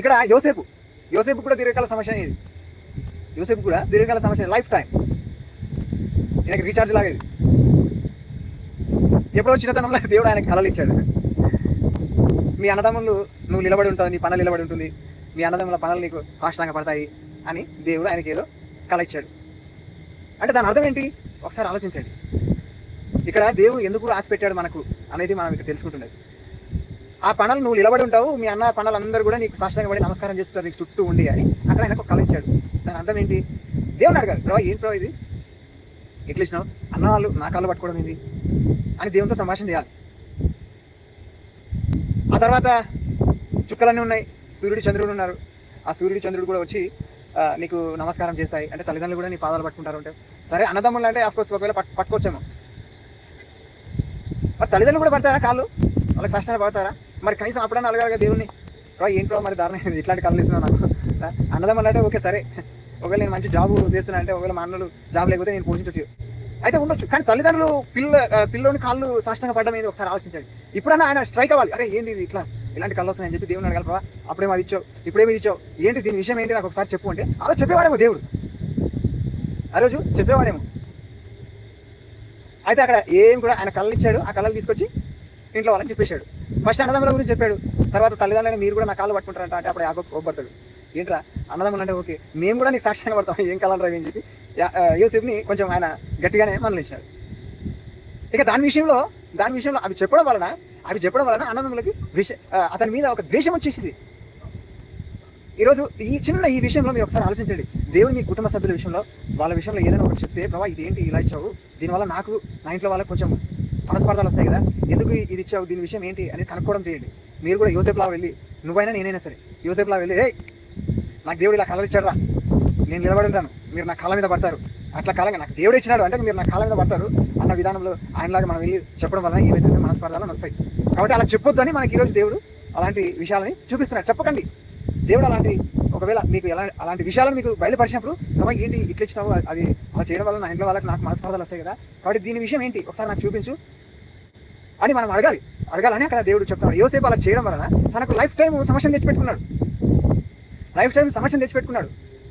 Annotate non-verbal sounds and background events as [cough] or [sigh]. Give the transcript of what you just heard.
ఇక్కడ యోసేపు యోసేపు కూడా దీర్ఘకాల సమస్య ఇది. యోసేపు కూడా దీర్ఘకాల సమస్య లైఫ్ టైం ఈయనకి రీఛార్జ్ లాగేది ఎప్పుడో చిన్నతనంలో దేవుడు ఆయనకు కళలు ఇచ్చాడు. మీ అన్నదమ్ములు నువ్వు నిలబడి ఉంటావు నీ పనులు నిలబడి ఉంటుంది. మీ అన్నదమ్ముల పనులు నీకు సాష్టాంగ పడతాయి అని దేవుడు ఆయనకి ఏదో కళ ఇచ్చాడు. అంటే దాని అర్థం ఏంటి? ఒకసారి ఆలోచించండి. ఇక్కడ దేవుడు ఎందుకు ఆశ పెట్టాడు మనకు అనేది మనం ఇక్కడ తెలుసుకుంటున్నది. ఆ పనులు నువ్వు నిలబడి ఉంటావు మీ అన్న పనులు అందరూ కూడా నీకు సాష్టంగా పడి నమస్కారం చేస్తారు నీకు చుట్టూ ఉండి అని. అక్కడ ఆయనకు ఒక కళ ఇచ్చాడు. దాని అర్థం ఏంటి? దేవుని అడగాలి ప్రభా ఏం ప్రభా ఇది? ఎట్లా ఇచ్చినావు? అన్న వాళ్ళు నా కాళ్ళు పట్టుకోవడం ఏంది? అని దేవునితో సంభాషణ చేయాలి. ఆ తర్వాత చుక్కలన్నీ ఉన్నాయి సూర్యుడు చంద్రుడు ఉన్నారు. ఆ సూర్యుడు చంద్రుడు కూడా వచ్చి నీకు నమస్కారం చేస్తాయి. అంటే తల్లిదండ్రులు కూడా నీ పాదాలు పట్టుకుంటారు అంటే. సరే అన్నదమ్ములు అంటే కోర్స్ ఒకవేళ పట్టు పట్టుకోవచ్చేమో. మరి తల్లిదండ్రులు కూడా పడతారా కాళ్ళు? వాళ్ళకి కష్టాలు పడతారా? మరి కనీసం అప్పుడన్నా అడగాలిగా దేవుణ్ణి. రా ఏంట్రో మరి దారుణం? [laughs] ఇట్లాంటి కళ్ళు ఇస్తున్నావు నాకు. ఆ, అన్నదమ్ములు అంటే ఓకే సరే. ఒకవేళ నేను మంచి జాబ్ చేస్తున్నా అంటే ఒకవేళ మా అన్నలు జాబ్ లేకపోతే నేను పోషించవచ్చు అయితే ఉండొచ్చు. కానీ తల్లిదండ్రులు పిల్ల పిల్లోని కాళ్ళు సాష్టంగా పడడం ఏంది? ఒకసారి ఆలోచించండి. ఇప్పుడన్నా ఆయన స్ట్రైక్ అవ్వాలి. అరే ఏంది ఇది ఇట్లా? ఇలాంటి కళ్ళు వస్తున్నాయని చెప్పి దేవుని అడగలరా అప్పుడేమో అది ఇచ్చావు? ఇప్పుడేమో ఇచ్చావు? ఏంటి దీని విషయం ఏంటి? నాకు ఒకసారి చెప్పు అంటే అలా చెప్పేవాడేమో దేవుడు. ఆ రోజు చెప్పేవాడేమో. అయితే అక్కడ ఏం కూడా ఆయన కళ్ళు ఇచ్చాడు ఆ కళ్ళలు తీసుకొచ్చి ఇంట్లో వాళ్ళని చెప్పేశాడు. ఫస్ట్ అన్నదమ్ముల గురించి చెప్పాడు. తర్వాత తల్లిదండ్రులు మీరు కూడా నా కాళ్ళు పట్టుకుంటారంట అంటే అప్పుడు యాగో కోపడతాడు ఏంట్రా అన్నదమ్ములు అంటే ఓకే మేము కూడా నీకు సాక్ష్యంగా పడతాం ఏం కలర్ అని చెప్పి యూసెఫ్ని కొంచెం ఆయన గట్టిగానే మనలించాడు ఇక దాని విషయంలో దాని విషయంలో అవి చెప్పడం వలన అవి చెప్పడం వలన అన్నదమ్ములకి విష అతని మీద ఒక ద్వేషం వచ్చేసింది. ఈరోజు ఈ చిన్న ఈ విషయంలో మీరు ఒకసారి ఆలోచించండి. దేవుడు మీ కుటుంబ సభ్యుల విషయంలో వాళ్ళ విషయంలో ఏదైనా ఒకటి చెప్తే ప్రభావ ఇది ఏంటి ఇలా ఇచ్చావు? దీనివల్ల నాకు నా ఇంట్లో వాళ్ళకి కొంచెం మనస్పర్ధాలు వస్తాయి కదా? ఎందుకు ఇది ఇచ్చావు? దీని విషయం ఏంటి అనేది కనుక్కోవడం చేయండి. మీరు కూడా యోసేపులా వెళ్ళి నువ్వైనా నేనైనా సరే యోసేపులా వెళ్ళి ఏ నాకు దేవుడు ఇలా కలర్ ఇచ్చాడు రా నేను నిలబడి ఉంటాను మీరు నా కాళ్ళ మీద పడతారు. అట్లా కాలంగా నాకు దేవుడు ఇచ్చినాడు అంటే మీరు నా కాళ్ళ మీద పడతారు అన్న విధానంలో ఆయనలాగా మనం వెళ్ళి చెప్పడం వలన ఏవైతే మనస్పర్ధాలను వస్తాయి. కాబట్టి అలా చెప్పొద్దని మనకి ఈరోజు దేవుడు అలాంటి విషయాలని చూపిస్తున్నాడు. చెప్పకండి. దేవుడు అలాంటి ఒకవేళ మీకు ఎలా అలాంటి విషయాలను మీకు బయలుపరిచినప్పుడు ప్రభా ఏంటి ఇట్లా ఇచ్చినావు? అది అలా చేయడం వల్ల నా ఇంట్లో వాళ్ళకి నాకు మనస్పర్ధలు వస్తాయి కదా. కాబట్టి దీని విషయం ఏంటి? ఒకసారి నాకు చూపించు. అని మనం అడగాలి. అడగాలని అక్కడ దేవుడు చెప్తున్నాడు. యోసేపు అలా చేయడం వలన తనకు లైఫ్ టైం సమస్యను తెచ్చిపెట్టుకున్నాడు. లైఫ్ టైం సమస్యను తెచ్చిపెట్టుకున్నాడు.